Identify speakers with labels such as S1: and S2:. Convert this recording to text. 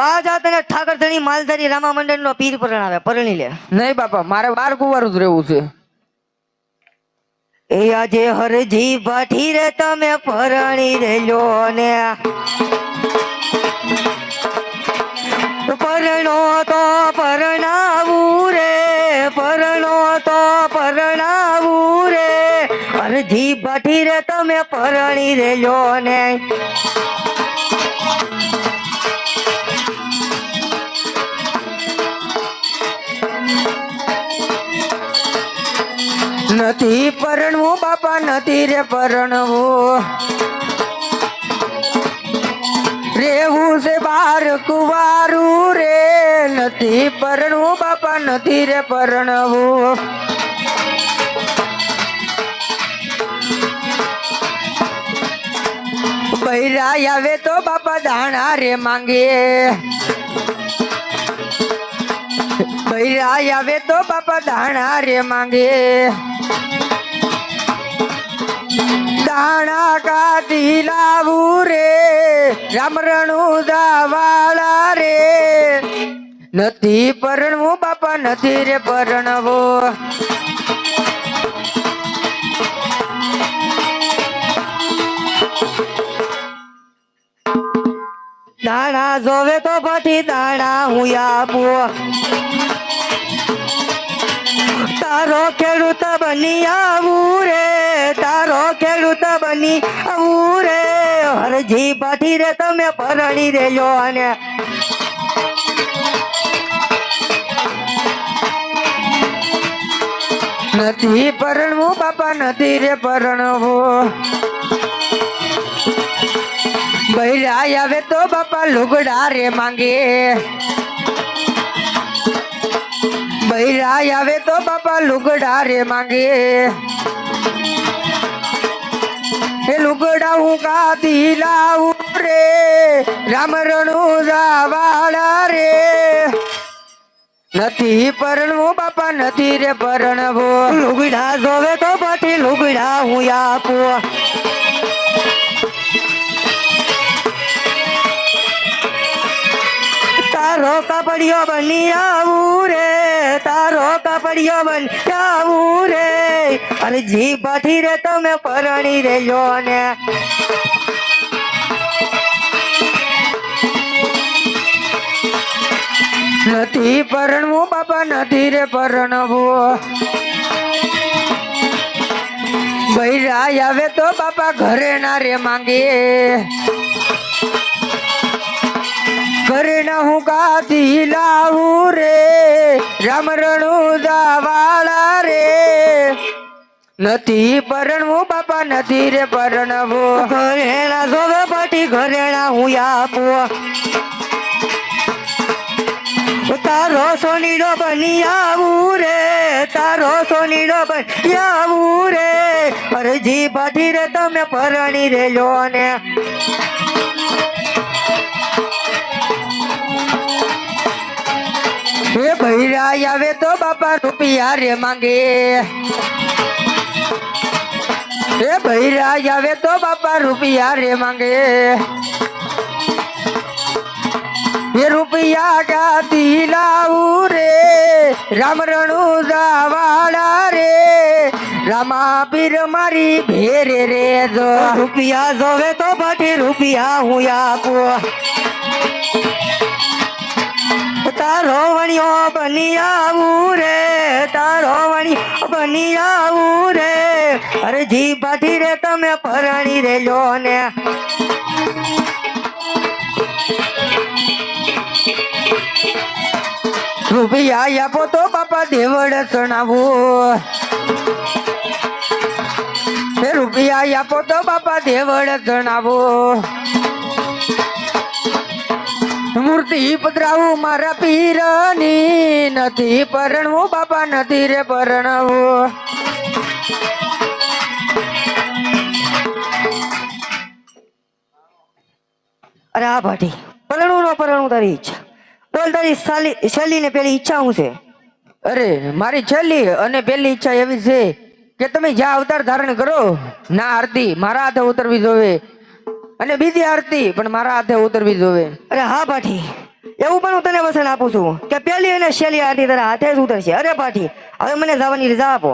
S1: તો આ જાત અને ઠાકર ધણી માલધારી રામા મંડળ નો પીર પરણાવે પરણી લે.
S2: નહીં બાપા મારે બાર કુંવારું જ રહેવું છે.
S1: એ આજે હરજી ભાઠી રે તમે પરણી રેલો ને. પરણો તો પરણાવું રે પરણો તો પરણાવું રે. હરજી ભાઠી રે તમે પરણી રેલો ને.
S2: નથી પરણવું, બાપા નથી રે પરણવું. રેવું છે બાર કુવારું રે, નથી પરણવું, બાપા નથી રે પરણવું. બૈરા આવે તો બાપા દાણા રે માંગે. બૈરા આવે તો બાપા દાણા રે માંગે. દાણા કાઢી લાવું રે રામરણું દાવાળા રે. નથી પરણવું બાપા, નથી રે પરણવો.
S1: દાણા જોવે તો પછી દાણા હું આપું તારો ખેડૂત બની આવું રે, તારો ખેડૂત બની આવું રે. હરજી પાઠી રે તમે પરણી રેજો અને
S2: નથી પરણવું બાપા, નથી રે પરણવું. બૈરા આવે તો બાપા લુગડા રે માંગે. બૈરા આવે તો બાપા લુગડા રે માંગે. એ લુગડા હું કાતી લાવું રે રામરણું જાવાળા રે. નથી પરણવું બાપા, નથી રે પરણવું.
S1: લુગડા જોવે તો પછી લુગડા હું આપું. કપડિયો બની આવું રે, તારો કપડિયો બની આવું રે. અને જી પાઠી રે તમે પરણી રેજો ને.
S2: નથી પરણવું બાપા, નથી રે પરણવું. બૈરા આવે તો બાપા ઘરે ના રે માંગે. ઘરે હું કાથી લાવું રે રમરણું દાવાળા રે. નથી પરણવું બાપા, નથી રે પરણવું.
S1: ઘરેણા જોવે પછી ઘરેણા હું આપું. તારો સોનીડો બની આવું રે, તારો સોનીડો બની આવું રે. અરજી પાઠી રે, તમે પરણી રેલો ને
S2: હે બૈરા આવે તો બાપા રૂપિયા રે માંગે. હે બૈરા આવે તો બાપા રૂપિયા રે માંગે. એ રૂપિયા ગાદી લાવું રે રામરણું વાળા રે. રામા પીર મારી ભેરે રે જો.
S1: રૂપિયા જોવે તો પછી રૂપિયા હું આપું. તારો વણિયો બની આવું રે, તારો વણિયો બની આવું રે. અરે પાઠી રે, તમે પરણી રેલો ને.
S2: રૂપિયા આપો તો બાપા દેવડ સણાવું રૂપિયા આપો તો બાપા દેવડ ચણાવું. મૂર્તિ પધરાવું મારા પીરની નથી પરણવું બાપા નથી રે પરણવું.
S1: અરે આ ભાટી પરણું નો પરણું તારી ઈચ્છા. બોલ તારી સાલી શૈલી ને પેલી ઈચ્છા હું છે?
S2: અરે મારી છેલ્લી અને પેલી ઈચ્છા એવી છે કે તમે જ્યાં અવતાર ધારણ કરો ના આરતી મારા હાથે ઉતરવી જોવે અને બીજી આરતી, પણ મારા હાથે ઉતરવી જોવે.
S1: અરે હા પાઠી એવું પણ હું તને વસણ આપું છું કે પેલી અને શેલી આરતી તારા હાથે જ ઉતરશે. અરે પાઠી હવે મને જવાની રજા આપો.